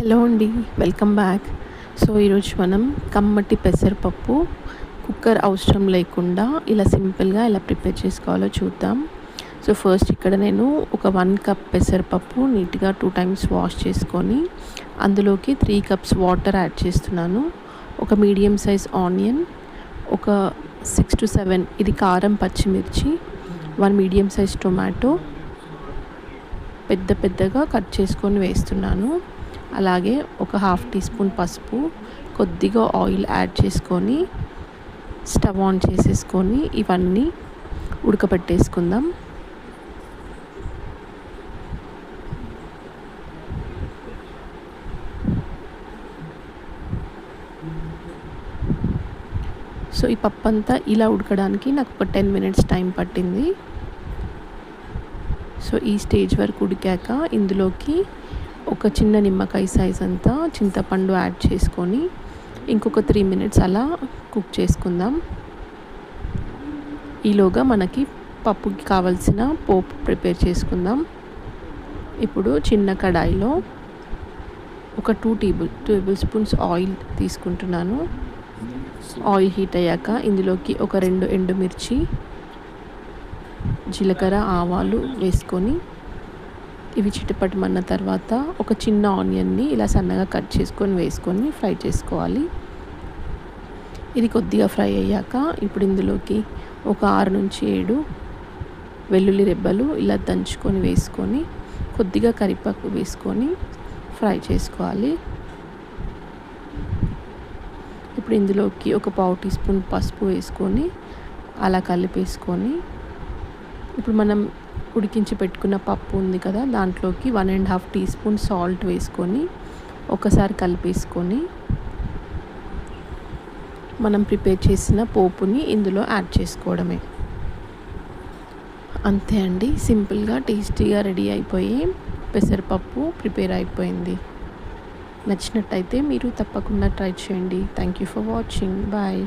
Hello అండి welcome back. So ఈరోజు మనం కమ్మటి పెసరపప్పు కుక్కర్ అవసరం లేకుండా ఇలా సింపుల్గా ఎలా ప్రిపేర్ చేసుకోవాలో చూద్దాం. సో ఫస్ట్ ఇక్కడ నేను ఒక వన్ కప్ పెసరపప్పు నీట్గా టూ టైమ్స్ వాష్ చేసుకొని అందులోకి త్రీ కప్స్ వాటర్ యాడ్ చేస్తున్నాను. ఒక మీడియం సైజ్ ఆనియన్ ఒక సిక్స్ టు సెవెన్ ఇది కారం పచ్చిమిర్చి వన్ మీడియం సైజ్ టొమాటో పెద్ద పెద్దగా కట్ చేసుకొని వేస్తున్నాను. అలాగే ఒక హాఫ్ టీ స్పూన్ పసుపు కొద్దిగా ఆయిల్ యాడ్ చేసుకొని స్టవ్ ఆన్ చేసేసుకొని ఇవన్నీ ఉడకబెట్టేసుకుందాం సో ఈ పప్పు అంతా ఇలా ఉడకడానికి నాకు ఒక టెన్ మినిట్స్ టైం పట్టింది. సో ఈ స్టేజ్ వరకు ఉడికాక ఇందులోకి ఒక చిన్న నిమ్మకాయ సైజ్ అంతా చింతపండు యాడ్ చేసుకొని ఇంకొక త్రీ మినిట్స్ అలా కుక్ చేసుకుందాం. ఈలోగా మనకి పప్పుకి కావలసిన పోపు ప్రిపేర్ చేసుకుందాం. ఇప్పుడు చిన్న కడాయిలో ఒక two table tablespoons oil తీసుకుంటున్నాను. ఆయిల్ హీట్ అయ్యాక ఇందులోకి ఒక రెండు ఎండుమిర్చి జీలకర్ర ఆవాలు వేసుకొని ఇవి చిటపటమన్న తర్వాత ఒక చిన్న ఆనియన్ని ఇలా సన్నగా కట్ చేసుకొని వేసుకొని ఫ్రై చేసుకోవాలి. ఇది కొద్దిగా ఫ్రై అయ్యాక ఇప్పుడు ఇందులోకి ఒక ఆరు నుంచి ఏడు వెల్లుల్లి రెబ్బలు ఇలా దంచుకొని వేసుకొని కొద్దిగా కరివేపాకు వేసుకొని ఫ్రై చేసుకోవాలి. ఇప్పుడు ఇందులోకి ఒక పావు టీ స్పూన్ పసుపు వేసుకొని అలా కలిపేసుకొని ఇప్పుడు మనం ఉడికించి పెట్టుకున్న పప్పు ఉంది కదా దాంట్లోకి one and half teaspoon salt వేసుకొని ఒకసారి కలిపేసుకొని మనం ప్రిపేర్ చేసిన పోపుని ఇందులో యాడ్ చేసుకోవడమే. అంతే అండి. సింపుల్గా టేస్టీగా రెడీ అయిపోయి పెసరపప్పు ప్రిపేర్ అయిపోయింది. నచ్చినట్టయితే మీరు తప్పకుండా ట్రై చేయండి. Thank you for watching bye